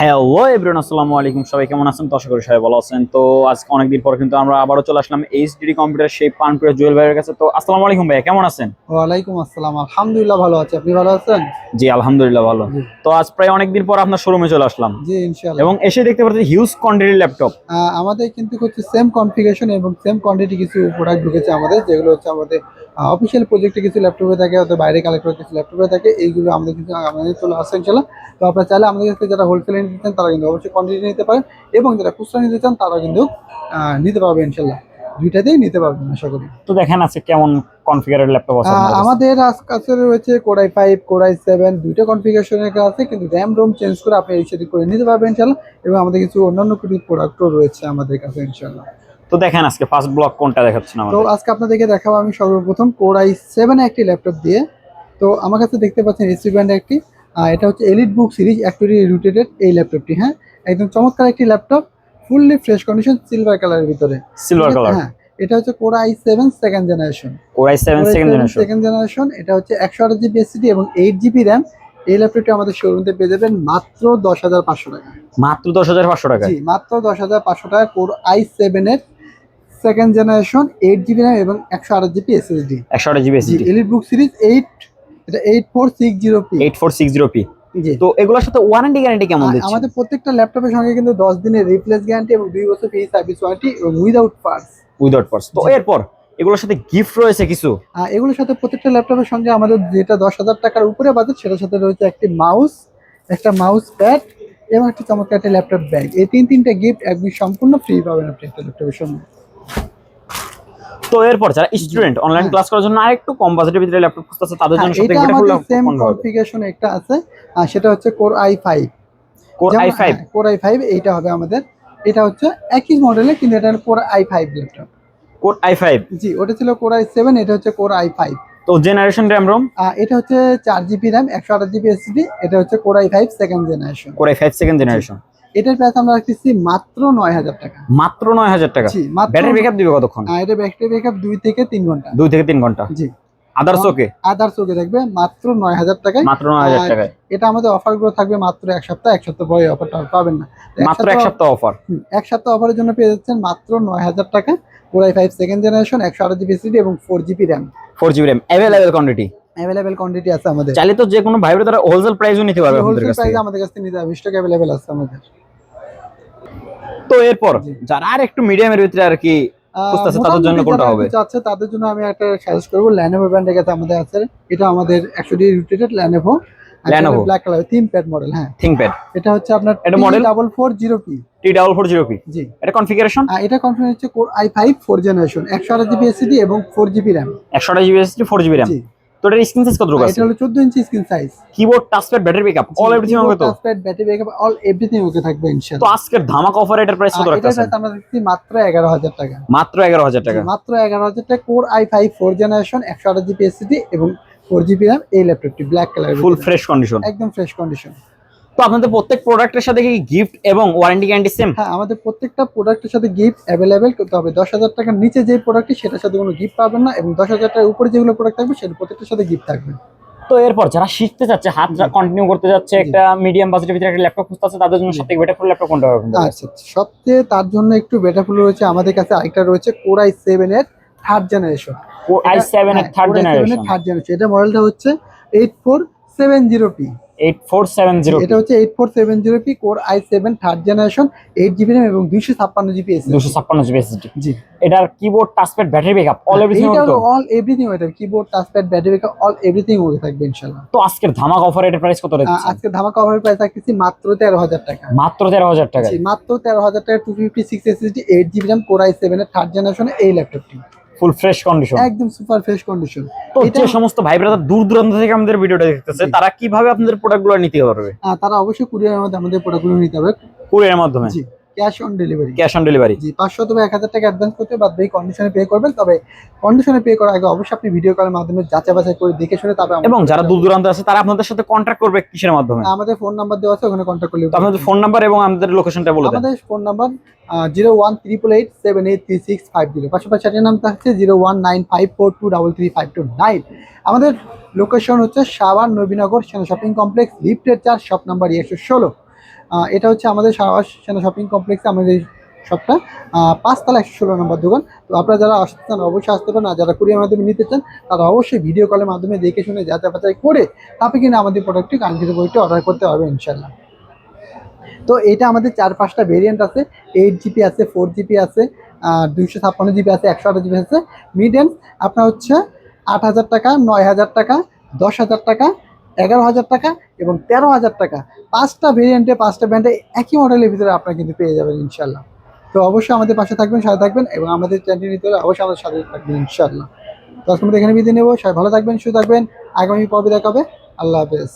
Hello everyone আসসালামু আলাইকুম। সবাই কেমন আছেন? তো আশা করি সবাই ভালো আছেন। তো আজকে অনেকদিন পর কিন্তু আমরা আবারও চলে আসলাম এইচডি কম্পিউটার সেই পানপুরের জুয়েল ভাইয়ের কাছে। তো আসসালামু আলাইকুম ভাইয়া কেমন আছেন? ওয়ালাইকুম আসসালাম আলহামদুলিল্লাহ ভালো আছি। আপনি ভালো আছেন? জি আলহামদুলিল্লাহ ভালো। তো আজ প্রায় অনেকদিন পর আপনার শোরুমে চলে আসলাম। জি ইনশাআল্লাহ। এবং এসে দেখতে পাচ্ছি হিউজ কোয়ান্টিটির ল্যাপটপ আমাদের কিন্তু হচ্ছে সেম কনফিগারেশন এবং সেম কোয়ান্টিটি কিছু প্রোডাক্ট ঢুকেছে আমাদের যেগুলো হচ্ছে আমাদের অফিসিয়াল প্রজেক্টে কিছু ল্যাপটপে থাকে হয়তো বাইরে কালেক্ট করে কিছু ল্যাপটপে থাকে এইগুলো আমাদের কিন্তু আমাদের চলে আসছে ইনশাল্লাহ তো আপনারা চাইলে আমাদের কাছে যারা হোলসেলে নিতে চান তারা কিন্তু অবশ্যই কোয়ান্টিটি নিতে পারেন এবং যারা খুচরা নিতে চান তারা কিন্তু নিতে পারবে ইনশাল্লাহ দুইটাতেই নিতে পারবেন আশা করি। তো দেখেন আছে কেমন কনফিগারের ল্যাপটপ আছে। আমাদের কাছে? রয়েছে কোরাই ফাইভ কোরাই সেভেন দুইটা কনফিগারেশনের আছে কিন্তু র্যাম রোম চেঞ্জ করে আপনি এই সেটি করে নিতে পারবেন ইনশাল্লাহ এবং আমাদের কিছু অন্যান্য কিছু প্রোডাক্টও রয়েছে আমাদের কাছে ইনশাল্লাহ তো দেখেন আজকে ফার্স্ট ব্লক কোনটা দেখাচ্ছেন আমাদের? তো আজকে আপনাদেরকে দেখাবো আমি সর্বপ্রথম কোরাই সেভেন একটি ল্যাপটপ দিয়ে। তো আমার কাছে দেখতে পাচ্ছেন এসি ব্র্যান্ড একটি। আহ, এটা হচ্ছে এলিট বুক সিরিজ অ্যাক্টুয়ালি রুটেটেড এই ল্যাপটপটি হ্যাঁ? একদম চমৎকার একটি laptop fully fresh condition silver কালারের ভিতরে। সিলভার কালার হ্যাঁ এটা হচ্ছে core i seven second generation core i seven second generation second generation এটা হচ্ছে একশো আট জিবি এসিডি এবং এইট জিবি র্যাম এই ল্যাপটপটি আমাদের শোরুমে পেয়ে যাবেন মাত্র দশ হাজার পাঁচশো টাকা। মাত্র দশ হাজার পাঁচশো টাকা জি মাত্র দশ হাজার পাঁচশো টাকা কোর আই সেভেনের second generation eight GB RAM এবং একশো আট জিবি এসএসডি একশো আট জিবি জি এলিট বুক সিরিজ এইট এটা eight four six zero P eight four six zero P তো এগুলোর সাথে ওয়ারেন্টি গ্যারান্টি কেমন দিচ্ছে? আমাদের প্রত্যেকটা ল্যাপটপের সঙ্গে কিন্তু দশ দিনের রিপ্লেস গ্যারান্টি এবং দুই বছর ফ্রি সার্ভিস ওয়ারেন্টি এবং উইদাউট পার্টস উইদাউট পার্স তো। এরপর এগুলোর সাথে গিফট রয়েছে কিছু? এগুলোর সাথে প্রত্যেকটা ল্যাপটপের সঙ্গে আমাদের যেটা দশ হাজার টাকার উপরে বাজেট সেটার সাথে রয়েছে একটি মাউস একটা মাউস প্যাড এবং একটি চমৎকার একটা ল্যাপটপ ব্যাগ এই তিন তিনটা গিফট একদম সম্পূর্ণ ফ্রি পাবেন আপনি একটা ল্যাপটপের সঙ্গে। তো এরপর যারা স্টুডেন্ট অনলাইন। ক্লাস করার জন্য আরেকটু কম বাজেটের ভিতরে ল্যাপটপ খুঁজতেছে তাদের জন্য হ্যাঁ, সাথে এটা বেটার আমাদের সেম কনফিগারেশন একটা আছে আর সেটা হচ্ছে core i five core i five core i five এইটা হবে আমাদের। এটা হচ্ছে একই মডেলের কিন্তু এটা core i five laptop core i five জি ওটা ছিল কোর আই সেভেন এটা হচ্ছে কোর আই ফাইভ তো জেনারেশন র্যাম রোম এটা হচ্ছে চার জিবি র্যাম একশো আঠাশ জিবি এসডি এটা হচ্ছে core i five second generation core i five second generation এটার প্রাইস আমরা রাখতেছি মাত্র নয় হাজার টাকা। মাত্র নয় হাজার টাকা। ব্যাটারি ব্যাকআপ দিবে কতক্ষণ? এটা ব্যাটারি ব্যাকআপ দুই থেকে তিন ঘণ্টা। দুই থেকে তিন ঘণ্টা। জি। আদার্স ওকে আদার চোখে থাকবে মাত্র নয় হাজার টাকায়। মাত্র নয় হাজার টাকায়। এটা আমাদের অফারগুলো থাকবে মাত্র এক সপ্তাহ এক সপ্তাহ পরে অফারটা পাবেন না। মাত্র এক সপ্তাহ অফার এক সপ্তাহ অফারের জন্য পেয়ে যাচ্ছেন মাত্র নয় হাজার টাকা। কোরাই ফাইভ সেকেন্ড জেনারেশন একশো আট জিবি এবং four GB RAM four GB RAM available quantity available quantity আছে আমাদের। চাইলে তো যে কোনো ভাই তারা হোলসেল প্রাইসও নিতে পারবে হোলসেল কাছ থেকে। প্রাইসে আমাদের কাছে নিতে হবে স্টক অ্যাভেলেবেল আছে আমাদের। তো এরপর যারা আর একটু মিডিয়ামের ভিতরে আর কি খুঁজতেছে তাদের জন্য কোনটা হবে? চাচ্ছে তাদের জন্য আমি একটা সাজেস্ট করব ল্যানোভো ব্র্যান্ডের কাছে আমাদের আছে। এটা আমাদের ডি রুটেটেড Lenovo Lenovo? Black colour ThinkPad model হ্যাঁ। থিংকপ্যাড এটা হচ্ছে আপনার এটা model double four zero P T double four zero P জি। এটা কনফিগারেশন এটা কনফার্ম হচ্ছে core i five four generation একশো আট জিবি এসিডি এবং ফোর জিবি র্যাম একশো আঠাশ GB SSD four GB RAM জি। তো এটার স্ক্রিন সাইজ কত রকম আছে? এটা হলো চোদ্দ inch screen size keyboard touchpad battery backup all everything okay তো? Touchpad battery backup all everything okay থাকবে ইনশাআল্লাহ তো আজকের ধামাকা অফার এটার প্রাইস কত রাখছেন এটা আমরা দিচ্ছি মাত্র এগারো হাজার টাকা। মাত্র এগারো হাজার টাকা। মাত্র এগারো হাজার টাকা। Core i five four generation একশো আট জিবি এসএসডি এবং 4 জিবি র্যাম এই ল্যাপটপটি black colour full fresh condition একদম ফ্রেশ কন্ডিশন তো আপনাদের প্রত্যেক প্রোডাক্টের সাথে কি গিফট এবং ওয়ারেন্টি গ্যারান্টি সেম হ্যাঁ আমাদের প্রত্যেকটা প্রোডাক্টের সাথে গিফট অ্যাভেলেবেল করতে হবে দশ হাজার টাকার নিচে যে প্রোডাক্টটি সেটার সাথে কোনো গিফট পাবেন না এবং দশ হাজার টাকার উপরে যেগুলো প্রোডাক্ট থাকবে সেটা প্রত্যেকটার সাথে গিফট থাকবে। তো এরপর যারা শিখতে চাচ্ছে হাত। কন্টিনিউ করতে যাচ্ছে একটা মিডিয়াম বাজেটের ভিতরে একটা ল্যাপটপ খুঁজতে তাদের জন্য। সবথেকে বেটার ফুল ল্যাপটপ কোনটা হবে আচ্ছা সবচেয়ে তার জন্য একটু বেটারফুল রয়েছে আমাদের কাছে আরেকটা রয়েছে কোর আই সেভেন এর থার্ড জেনারেশন Core i7 এর থার্ড জেনারেশন থার্ড জেনারেশন এটা মডেলটা হচ্ছে eight four seven zero P 8470 এটা হচ্ছে eight four seven zero P core i seven third generation eight GB RAM এবং দুইশো ছাপ্পান্ন জিবি এস 256 জিবি এসএসডি জি। এটার keyboard touchpad battery backup all everything all everything ওটা keyboard touchpad battery backup all everything okay থাকবে ইনশাআল্লাহ। তো আজকের ধামাকা অফার এটার প্রাইস কত আহ, আজকে ধামাকা অফার প্রাইস রাখতেছি মাত্র তেরো হাজার টাকা। মাত্র 13000 টাকা জি, মাত্র টাকা two fifty six SSD eight GB RAM core i seven এর থার্ড জেনারেশন এই ল্যাপটপটি ফুল ফ্রেশ কন্ডিশন একদম সুপার ফ্রেশ কন্ডিশন তো যে সমস্ত ভাই ব্রাদার দূর দূরান্ত থেকে আমাদের ভিডিওটা দেখতেছে তারা কীভাবে আপনাদের প্রোডাক্টগুলো নিতে পারবে? তারা অবশ্যই কুরিয়ারের মাধ্যমে আমাদের প্রোডাক্টগুলো নিতে হবে। কুরিয়ারের মাধ্যমে? জি। Cash on delivery cash on delivery জি পাঁচশো অথবা এক হাজার টাকা অ্যাডভান্স করতে বাদ বাকি কন্ডিশনে পে করবেন তবে কন্ডিশনে পে করার আগে অবশ্যই আপনি ভিডিও কলের মাধ্যমে যাচাই বাছাই করে দেখে শুনে তারপরে এবং যারা দূর দূরান্ত আছে তারা আপনাদের সাথে কন্ট্যাক্ট করবে কিসের মাধ্যমে? আমাদের ফোন নাম্বার দেওয়া আছে ওখানে কন্ট্যাক্ট করলে আপনাদের ফোন নাম্বার এবং আমাদের লোকেশনটা বলে আমাদের phone number zero one triple eight seven eight three six five zero পাশাপাশি এটির নাম থাকছে zero one nine five four two double three five two nine আমাদের লোকেশন হচ্ছে সাবান নবীনগর সেনা শপিং কমপ্লেক্স লিফটের চার শপ নাম্বার একশো ষোলো। এটা হচ্ছে আমাদের সারাবাস সেনা শপিং কমপ্লেক্সে আমাদের শপটা পাঁচতলা একশো ষোলো নম্বর দোকান। তো আপনারা যারা আসতে চান, অবশ্যই আসতে পারেন। আর যারা কুরিয়ার মাধ্যমে নিতে চান, তারা অবশ্যই ভিডিও কলের মাধ্যমে দেখে শুনে যাচাই বাছাই করে তারপরে কিনা আমাদের প্রোডাক্টটি কাঙ্ক্ষিত বইটি অর্ডার করতে হবে ইনশাল্লাহ তো এটা আমাদের চার পাঁচটা ভেরিয়েন্ট আছে। এইট জিবি আছে ফোর জিবি আছে দুইশো ছাপ্পান্ন জিবি আছে, একশো আঠাশ জিবি আছে। মিড এন্ড আপনার হচ্ছে আট হাজার টাকা, নয় হাজার টাকা, দশ হাজার টাকা এগারো হাজার টাকা এবং তেরো হাজার টাকা। পাঁচটা ভেরিয়েন্টে পাঁচটা ব্র্যান্ডে একই মডেলের ভিতরে আপনারা কিন্তু পেয়ে যাবেন ইনশাল্লাহ তো অবশ্যই আমাদের পাশে থাকবেন, সাথে থাকবেন এবং আমাদের চ্যানেল নিতে হলে অবশ্যই আমাদের সাথে থাকবেন ইনশাল্লাহ তো আমরা এখানে বিদায় নেব। সবাই ভালো থাকবেন শুধু থাকবেন। আগামী পর্বে দেখাবে আল্লাহ হাফেজ।